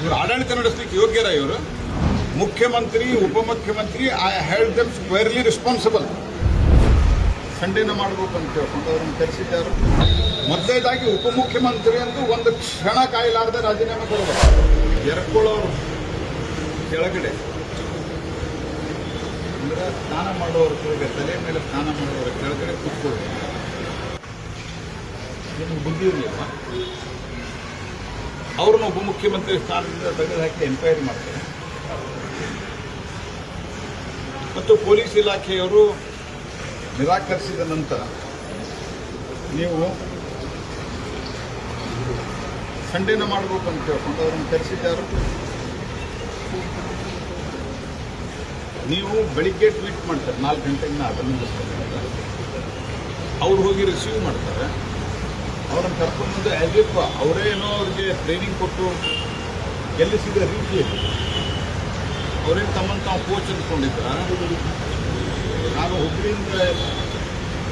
ಇವರು ಆಡಳಿತ ನಡೆಸಲಿಕ್ಕೆ ಯೋಗ್ಯರ ಇವರು. ಮುಖ್ಯಮಂತ್ರಿ, ಉಪಮುಖ್ಯಮಂತ್ರಿ I held them squarely responsible ಸಂಡೇನ ಮಾಡಬೇಕು ಅಂತ ಹೇಳ್ಕೊಂಡು ಅವ್ರನ್ನ ಕರೆಸಿದ್ದಾರೆ. ಮೊದಲೇದಾಗಿ ಉಪಮುಖ್ಯಮಂತ್ರಿ ಎಂದು ಒಂದು ಕ್ಷಣ ಕಾಯಿಲಾರದೆ ರಾಜೀನಾಮೆ ಕೊಡಬೇಕು. ಎರಕೊಳ್ಳೋರು ಕೆಳಗಡೆ. ಅಂದ್ರೆ ಸ್ನಾನ ಮಾಡೋರು ಕೆಳಗೆ ತಲೆ ಮೇಲೆ ಸ್ನಾನ ಮಾಡೋರು ಕೆಳಗಡೆ ಕೂತ್ಕೊಳ್ಳಿ ನಿಮ್ಗೆ ಬುದ್ಧಿ ಇರಲಿಲ್ಲ ಅವ್ರನ್ನ ಉಪಮುಖ್ಯಮಂತ್ರಿ ಸ್ಥಾನದಿಂದ ತೆಗೆದುಹಾಕಿ ಎನ್ಕ್ವೈರಿ ಮಾಡ್ತಾರೆ. ಮತ್ತು ಪೊಲೀಸ್ ಇಲಾಖೆಯವರು ನಿರಾಕರಿಸಿದ ನಂತರ ನೀವು ಸಂಡೇನ ಮಾಡಬೇಕು ಅಂತ ಹೇಳ್ಕೊಂಡು ಅವ್ರನ್ನ ಕರೆಸಿದ್ದಾರೆ. ನೀವು ಬೆಳಿಗ್ಗೆ ಟ್ವೀಟ್ ಮಾಡ್ತಾರೆ, ನಾಲ್ಕು ಗಂಟೆಗೆ ನಾ ಅಭಿನಂದಿಸ್ತೇನೆ ಅಂತ ಅವ್ರು ಹೋಗಿ ರಿಸೀವ್ ಮಾಡ್ತಾರೆ. ಅವ್ರನ್ನ ಕರ್ಕೊಂಡು ಆ್ಯಸ್ ಇಫ್ ಅವರೇ ಏನೋ ಅವ್ರಿಗೆ ಟ್ರೈನಿಂಗ್ ಕೊಟ್ಟು ಗೆಲ್ಲಿಸಿದ ರೀತಿ ಅವರೇ ತಮ್ಮನ್ನು ತಾವು ಕೋಚ್ ಅಂದ್ಕೊಂಡಿದ್ದ ನಾನು ಹುಬ್ಬಳ್ಳಿಯಿಂದ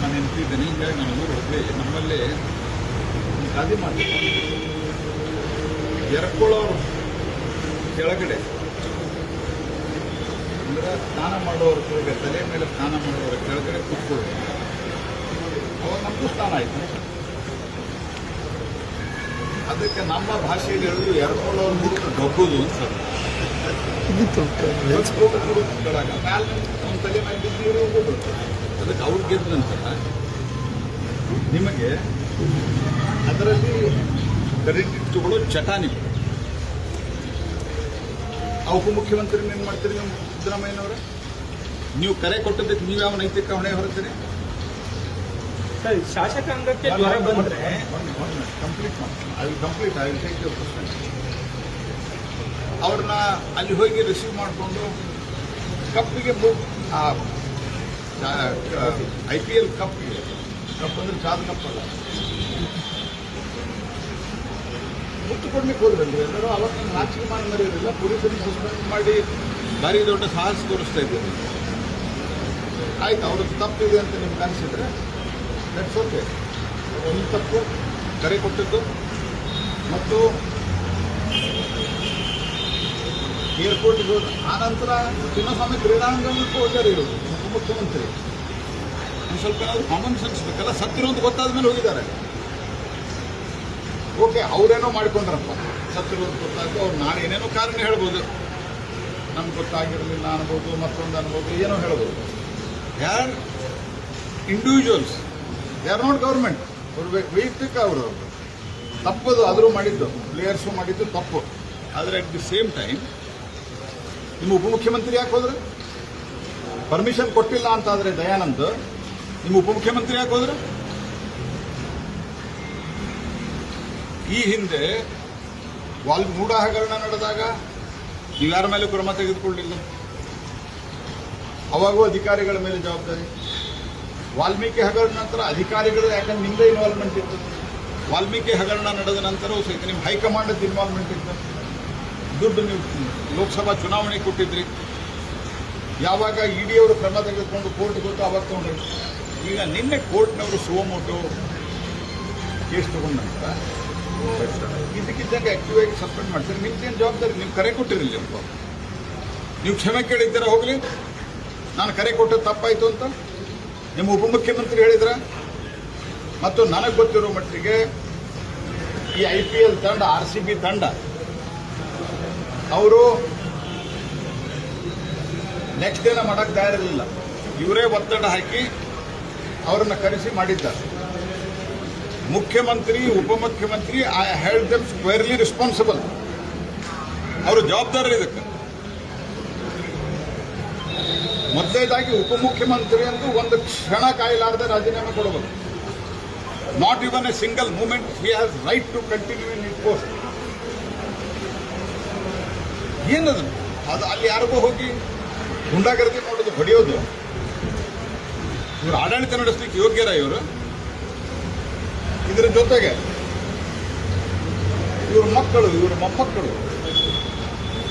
ನಾನು ನೆನಪಿದ್ದೇನೆ ಹಿಂಗಾಗಿ ನಾನು ಊರು ಹುಬ್ಬಳ್ಳಿ ನಮ್ಮಲ್ಲಿ ಗಾದಿ ಮಾಡಿದ್ದೆ ಎರ್ಕೊಳ್ಳೋರು ಕೆಳಗಡೆ. ಅಂದ್ರೆ ಸ್ನಾನ ಮಾಡೋರ ಕೆಳಗಡೆ, ತಲೆ ಮೇಲೆ ಸ್ನಾನ ಮಾಡೋರ ಕೆಳಗಡೆ ಕೂತ್ಕೊಳ್ಳಿ ಅವಾಗ ನಮಗೂ ಸ್ನಾನ ಆಯ್ತು. ಅದಕ್ಕೆ ನಮ್ಮ ಭಾಷೆಯಲ್ಲಿ ಹೇಳಿದ್ರು ಅಂತ. ಅವ್ನ ತಲೆ ಮೇಲೆ ಹೋಗ್ಬಿಡುತ್ತೆ ಅದಕ್ಕೆ ಅವ್ರು ಗೆದ್ದ ನಂತರ ನಿಮಗೆ ಅದರಲ್ಲಿ ಕ್ರೆಡಿಟ್ ತಗೊಳ್ಳೋ ಚಟ ಅವ ಆ ಉಪಮುಖ್ಯಮಂತ್ರಿ ಏನು ಮಾಡ್ತೀರಿ ನೀವು ಸಿದ್ದರಾಮಯ್ಯನವರೇ? ನೀವು ಕರೆ ಕೊಟ್ಟದಕ್ಕೆ ನೀವು ಯಾವ ನೈತಿಕ ಹೊಣೆ ಹೊರತೀರಿ? ಸರ್ ಶಾಸಕಾಂಗಕ್ಕೆ ಜ್ವರ ಬಂದ್ರೆ? Complete I complete I will take your question ಅವ್ರನ್ನ ಅಲ್ಲಿ ಹೋಗಿ ರಿಸೀವ್ ಮಾಡಿಕೊಂಡು ಕಪ್ಪಿಗೆ ಐ ಪಿ ಎಲ್ ಕಪ್ಪಿಗೆ ಕಪ್ ಅಂದ್ರೆ ಚಾದ ಕಪ್ ಅಲ್ಲ. ಮುತ್ತು ಹೋದ್ರೆ ಹೋದ್ರಲ್ರಿ ಎಲ್ಲರೂ ಅವತ್ತು ನಾಚಿಕೆ ಮಾಡಿ ಮರೆಯೋದಿಲ್ಲ ಪೊಲೀಸರಿಗೆ ಸಸ್ಪೆಂಡ್ ಮಾಡಿ ಭಾರಿ ದೊಡ್ಡ ಸಾಹಸ ತೋರಿಸ್ತಾ ಇದ್ದೀವಿ. ಆಯ್ತು ಅವ್ರದ್ದು ತಪ್ಪಿದೆ ಅಂತ ನಿಮ್ಗೆ ಅನಿಸಿದ್ರೆ ದಟ್ಸ್ ಓಕೆ ಒಂದು ತಪ್ಪು? ಕರೆ ಕೊಟ್ಟಿದ್ದು? ಮತ್ತು ಏರ್ಪೋರ್ಟ್ಗೆ ಹೋದ ಆನಂತರ ಚಿನ್ನಸ್ವಾಮಿ ಕ್ರೀಡಾಂಗಣಕ್ಕೂ ಹೋಗ್ಯಾರ ಇವರು ಮುಖ್ಯಮಂತ್ರಿ ಒಂದು ಸ್ವಲ್ಪ ಏನಾದ್ರು ಕಾಮನ್ ಸೆನ್ಸ್ ಬೇಕಲ್ಲ? ಸತ್ತಿರೋದು ಗೊತ್ತಾದ ಮೇಲೆ ಹೋಗಿದ್ದಾರೆ. ಓಕೆ ಅವರೇನೋ ಮಾಡ್ಕೊಂಡ್ರಪ್ಪ. ಸತ್ತಿರೋದು ಗೊತ್ತಾಯ್ತು. ಅವ್ರು ನಾನು ಏನೇನೋ ಕಾರಣ ಹೇಳ್ಬೋದು. ನಮ್ಗೆ ಗೊತ್ತಾಗಿರಲಿಲ್ಲ ಅನ್ಬೋದು, ಮತ್ತೊಂದು ಅನ್ಬೋದು, ಏನೋ ಹೇಳ್ಬೋದು. ಯಾರು individuals they are not government Y- ವೈಯಕ್ತಿಕ ಅವರು ತಪ್ಪದು ಆದರೂ ಮಾಡಿದ್ದು. ಪ್ಲೇಯರ್ಸು ಮಾಡಿದ್ದು ತಪ್ಪು. ಆದರೆ ಅಟ್ ದಿ ಸೇಮ್ ಟೈಮ್ ನಿಮ್ಮ ಉಪಮುಖ್ಯಮಂತ್ರಿ ಯಾಕೆ ಹೋದ್ರೆ? ಪರ್ಮಿಷನ್ ಕೊಟ್ಟಿಲ್ಲ ಅಂತಾದ್ರೆ ದಯಾನಂದ್, ನಿಮ್ಮ ಉಪಮುಖ್ಯಮಂತ್ರಿ ಯಾಕೆ ಹೋದ್ರೆ? ಈ ಹಿಂದೆ ವಾಲ್ ಮೂಢ ನಡೆದಾಗ ನೀವು ಯಾರ ಮೇಲೆ ಕ್ರಮ ತೆಗೆದುಕೊಳ್ಳಿಲ್ಲ? ಅವಾಗೂ ಅಧಿಕಾರಿಗಳ ಮೇಲೆ ಜವಾಬ್ದಾರಿ. ವಾಲ್ಮೀಕಿ ಹಗರಣ ನಂತರ ಅಧಿಕಾರಿಗಳು ಯಾಕಂದ್ರೆ ನಿಮ್ಮದೇ ಇನ್ವಾಲ್ವ್ಮೆಂಟ್ ಇತ್ತು. ವಾಲ್ಮೀಕಿ ಹಗರಣ ನಡೆದ ನಂತರವೂ ಸಹಿತ ನಿಮ್ಮ ಹೈಕಮಾಂಡದ ಇನ್ವಾಲ್ವ್ಮೆಂಟ್ ಇತ್ತು. ದುಡ್ಡು ನೀವು ಲೋಕಸಭಾ ಚುನಾವಣೆ ಕೊಟ್ಟಿದ್ರಿ. ಯಾವಾಗ ಇಡಿ ಅವರು ಕ್ರಮ ತೆಗೆದುಕೊಂಡು ಕೋರ್ಟ್ ಗೊತ್ತು ಅವಾಗ ತಗೊಂಡ್ರಿ ಈಗ ನಿನ್ನೆ ಕೋರ್ಟ್ನವರು ಸುವಮೋಟೋ ಕೇಸ್ ತಗೊಂಡ ನಂತರ ಇದಕ್ಕಿದ್ದಂಗೆ ಆಕ್ಟಿವ್ ಆಗಿ ಸಸ್ಪೆಂಡ್ ಮಾಡ್ತಾರೆ. ನಿಮ್ದೇನು ಜವಾಬ್ದಾರಿ? ನೀವು ಕರೆ ಕೊಟ್ಟಿರಲಿಲ್ಲ ನೀವು ಕ್ಷಮೆ ಕೇಳಿದ್ದೀರ ಹೋಗಲಿ. ನಾನು ಕರೆ ಕೊಟ್ಟದ್ದು ತಪ್ಪಾಯಿತು ಅಂತ? ನಿಮ್ಮ ಉಪಮುಖ್ಯಮಂತ್ರಿ ಹೇಳಿದ್ರ? ಮತ್ತು ನನಗೆ ಗೊತ್ತಿರೋ ಮಟ್ಟಿಗೆ ಈ ಐ ಪಿ ಎಲ್ ತಂಡ, ಆರ್ ಸಿ ಬಿ ತಂಡ, ಅವರು ನೆಕ್ಸ್ಟ್ ಡೇನ ಮಾಡಕ್ಕೆ ತಯಾರಿರಲಿಲ್ಲ. ಇವರೇ ಒತ್ತಡ ಹಾಕಿ ಅವರನ್ನ ಕರೆಸಿ ಮಾಡಿದ್ದಾರೆ. ಮುಖ್ಯಮಂತ್ರಿ, ಉಪಮುಖ್ಯಮಂತ್ರಿ I held them squarely responsible ಅವರು ಜವಾಬ್ದಾರರು ಇದಕ್ಕೆ ಮೊದಲನೇದಾಗಿ ಉಪಮುಖ್ಯಮಂತ್ರಿ ಎಂದು ಒಂದು ಕ್ಷಣ ಕಾಯಲಾರದೆ ರಾಜೀನಾಮೆ ಕೊಡಬಹುದು. Not even a single moment he has right to continue in it post ಏನದು ಅದು? ಅಲ್ಲಿ ಯಾರಿಗೂ ಹೋಗಿ ಗುಂಡಾಗರದಿ ಮಾಡೋದು ಹೊಡೆಯೋದು? ಇವರು ಆಡಳಿತ ನಡೆಸಲಿಕ್ಕೆ ಯೋಗ್ಯರ ಇವರು? ಇದರ ಜೊತೆಗೆ ಇವ್ರ ಮಕ್ಕಳು, ಇವ್ರ ಮೊಮ್ಮಕ್ಕಳು